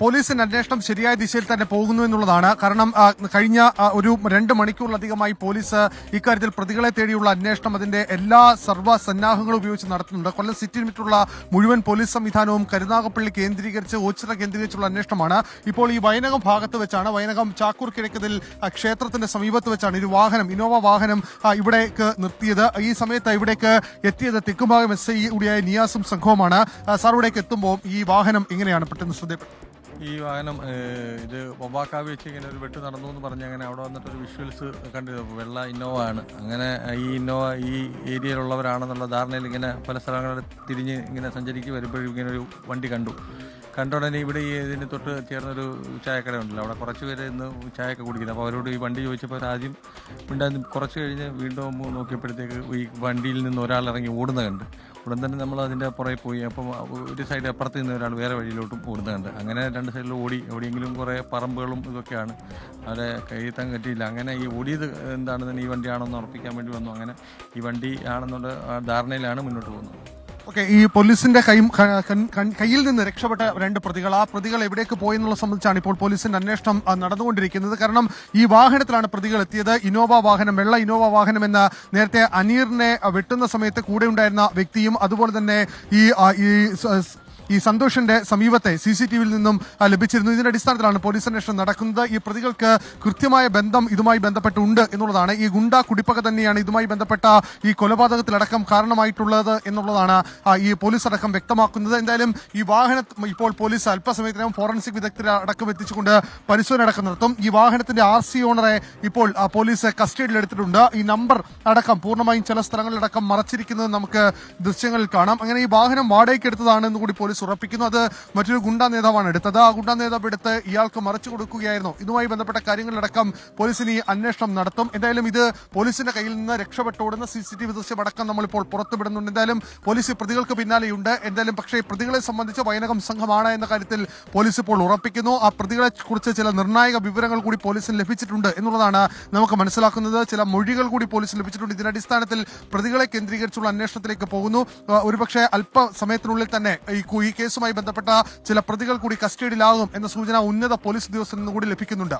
പോലീസിന്റെ അന്വേഷണം ശരിയായ ദിശയിൽ തന്നെ പോകുന്നു എന്നുള്ളതാണ്. കാരണം കഴിഞ്ഞ ഒരു രണ്ട് മണിക്കൂറിലധികമായി പോലീസ് ഇക്കാര്യത്തിൽ പ്രതികളെ തേടിയുള്ള അന്വേഷണം അതിന്റെ എല്ലാ സർവ സന്നാഹങ്ങളും ഉപയോഗിച്ച് നടത്തുന്നുണ്ട്. കൊല്ലം സിറ്റി ലിമിറ്റുള്ള മുഴുവൻ പോലീസ് സംവിധാനവും കരുനാഗപ്പള്ളി കേന്ദ്രീകരിച്ച് ഓച്ചിറ കേന്ദ്രീകരിച്ചുള്ള അന്വേഷണമാണ്. ഇപ്പോൾ ഈ വയനകം ഭാഗത്ത് വെച്ചാണ് വയനകം ചാക്കൂർ കിഴക്കതിൽ ക്ഷേത്രത്തിന്റെ സമീപത്ത് വെച്ചാണ് ഒരു വാഹനം ഇന്നോവ വാഹനം ഇവിടേക്ക് നിർത്തിയത്. ഈ സമയത്ത് ഇവിടേക്ക് എത്തിയത് തെക്കുംഭാഗം എസ് ഐ കൂടിയായ നിയാസും സംഘവുമാണ്. സാർ ഇവിടേക്ക് എത്തുമ്പോൾ ഈ വാഹനം എങ്ങനെയാണ്? പെട്ടെന്ന് ശ്രദ്ധയപ്പെട്ടത് ഈ വാഹനം ഇത് ഒബാക്കാവ് വെച്ച് ഇങ്ങനെ ഒരു വെട്ട് നടന്നു എന്ന് പറഞ്ഞ് അങ്ങനെ അവിടെ വന്നിട്ട് ഒരു വിഷ്വൽസ് കണ്ടിരുന്നു. വെള്ള ഇന്നോവ ആണ്. അങ്ങനെ ഈ ഇന്നോവ ഈ ഏരിയയിലുള്ളവരാണെന്നുള്ള ധാരണയിൽ ഇങ്ങനെ പല സ്ഥലങ്ങളിൽ തിരിഞ്ഞ് ഇങ്ങനെ സഞ്ചരിക്ക് വരുമ്പോഴും ഇങ്ങനെ ഒരു വണ്ടി കണ്ടു. കണ്ട ഉടനെ ഇവിടെ ഈ ഇതിന് തൊട്ട് ചേർന്നൊരു ചായക്കട ഉണ്ടല്ലോ. അവിടെ കുറച്ച് പേര് ഇന്ന് ചായയൊക്കെ കുടിക്കുന്നത് അപ്പോൾ അവരോട് ഈ വണ്ടി ചോദിച്ചപ്പോൾ ആദ്യം ഉണ്ടായിരുന്നു കുറച്ച് കഴിഞ്ഞ് വീണ്ടും നോക്കിയപ്പോഴത്തേക്ക് ഈ വണ്ടിയിൽ നിന്ന് ഒരാൾ ഇറങ്ങി ഓടുന്ന കണ്ട്. ഉടൻ തന്നെ നമ്മൾ അതിന്റെ പുറകെ പോയി. അപ്പം ഒരു സൈഡ് അപ്പുറത്ത് നിന്ന് ഒരാൾ വേറെ വഴിയിലോട്ടും ഓടുന്നുണ്ട്. അങ്ങനെ രണ്ട് സൈഡിൽ ഓടി എവിടെയെങ്കിലും കുറേ പറമ്പുകളും ഇതൊക്കെയാണ്. അവരെ കയ്യെത്താൻ പറ്റിയില്ല അങ്ങനെ ഈ ഓടിയത് എന്താണെന്ന് ഈ വണ്ടിയാണെന്ന് ഉറപ്പിക്കാൻ വേണ്ടി വന്നു. അങ്ങനെ ഈ വണ്ടി ആണെന്നുള്ള ധാരണയിലാണ് മുന്നോട്ട് പോകുന്നത്. ഓക്കെ ഈ പോലീസിന്റെ കൈ കയ്യിൽ നിന്ന് രക്ഷപ്പെട്ട രണ്ട് പ്രതികൾ ആ പ്രതികൾ എവിടേക്ക് പോയി എന്നുള്ള സംബന്ധിച്ചാണ് ഇപ്പോൾ പോലീസിന്റെ അന്വേഷണം നടന്നുകൊണ്ടിരിക്കുന്നത്. കാരണം ഈ വാഹനത്തിലാണ് പ്രതികൾ എത്തിയത്. ഇന്നോവ വാഹനം വെള്ള ഇന്നോവ വാഹനം എന്ന നേരത്തെ അനീറിനെ വെട്ടുന്ന സമയത്ത് കൂടെ ഉണ്ടായിരുന്ന വ്യക്തിയും അതുപോലെ തന്നെ ഈ ഈ സന്തോഷിന്റെ സമീപത്തെ സി സി ടി വിയിൽ നിന്നും ലഭിച്ചിരുന്നു. ഇതിന്റെ അടിസ്ഥാനത്തിലാണ് പോലീസ് അന്വേഷണം നടക്കുന്നത്. ഈ പ്രതികൾക്ക് കൃത്യമായ ബന്ധം ഇതുമായി ബന്ധപ്പെട്ടുണ്ട് എന്നുള്ളതാണ്. ഈ ഗുണ്ട കുടിപ്പക തന്നെയാണ് ഇതുമായി ബന്ധപ്പെട്ട ഈ കൊലപാതകത്തിലടക്കം കാരണമായിട്ടുള്ളത് എന്നുള്ളതാണ് ഈ പോലീസ് അടക്കം വ്യക്തമാക്കുന്നത്. എന്തായാലും ഈ വാഹനം ഇപ്പോൾ പോലീസ് അല്പസമയത്തിനകം ഫോറൻസിക് വിദഗ്ധരെ അടക്കം എത്തിച്ചുകൊണ്ട് പരിശോധന അടക്കം നടത്തും. ഈ വാഹനത്തിന്റെ ആർ സി ഓണറെ ഇപ്പോൾ പോലീസ് കസ്റ്റഡിയിൽ എടുത്തിട്ടുണ്ട്. ഈ നമ്പർ അടക്കം പൂർണമായും ചില സ്ഥലങ്ങളിലടക്കം മറച്ചിരിക്കുന്നത് നമുക്ക് ദൃശ്യങ്ങളിൽ കാണാം. അങ്ങനെ ഈ വാഹനം വാടകയ്ക്ക് എടുത്തതാണ് എന്നുകൂടി പോലീസ് ഉറപ്പിക്കുന്നു. അത് മറ്റൊരു ഗുണ്ടാ നേതാവാണ് എടുത്തത്. ആ ഗുണ്ടാ നേതാവ് എടുത്ത് ഇയാൾക്ക് മറച്ചു കൊടുക്കുകയായിരുന്നു. ഇതുമായി ബന്ധപ്പെട്ട കാര്യങ്ങളിലടക്കം പോലീസിന് ഈ അന്വേഷണം നടത്തും. എന്തായാലും ഇത് പോലീസിന്റെ കയ്യിൽ നിന്ന് രക്ഷപ്പെട്ടോടുന്ന സി സി ടി വി ദൃശ്യം അടക്കം നമ്മളിപ്പോൾ പുറത്തുവിടുന്നുണ്ട്. എന്തായാലും പോലീസ് പ്രതികൾക്ക് പിന്നാലെയുണ്ട്. എന്തായാലും പക്ഷേ പ്രതികളെ സംബന്ധിച്ച് വൈനകം സംഘമാണ് എന്ന കാര്യത്തിൽ പോലീസ് ഇപ്പോൾ ഉറപ്പിക്കുന്നു. ആ പ്രതികളെ കുറിച്ച് ചില നിർണായക വിവരങ്ങൾ കൂടി പോലീസിന് ലഭിച്ചിട്ടുണ്ട് എന്നുള്ളതാണ് നമുക്ക് മനസ്സിലാക്കുന്നത്. ചില മൊഴികൾ കൂടി പോലീസിന് ലഭിച്ചിട്ടുണ്ട്. ഇതിന്റെ അടിസ്ഥാനത്തിൽ പ്രതികളെ കേന്ദ്രീകരിച്ചുള്ള അന്വേഷണത്തിലേക്ക് പോകുന്നു. ഒരുപക്ഷെ അല്പസമയത്തിനുള്ളിൽ തന്നെ ഈ ഈ കേസുമായി ബന്ധപ്പെട്ട ചില പ്രതികൾ കൂടി കസ്റ്റഡിയിലാകും എന്ന സൂചന ഉന്നത പോലീസ് ഉദ്യോഗസ്ഥരിൽ നിന്ന് കൂടി ലഭിക്കുന്നുണ്ട്.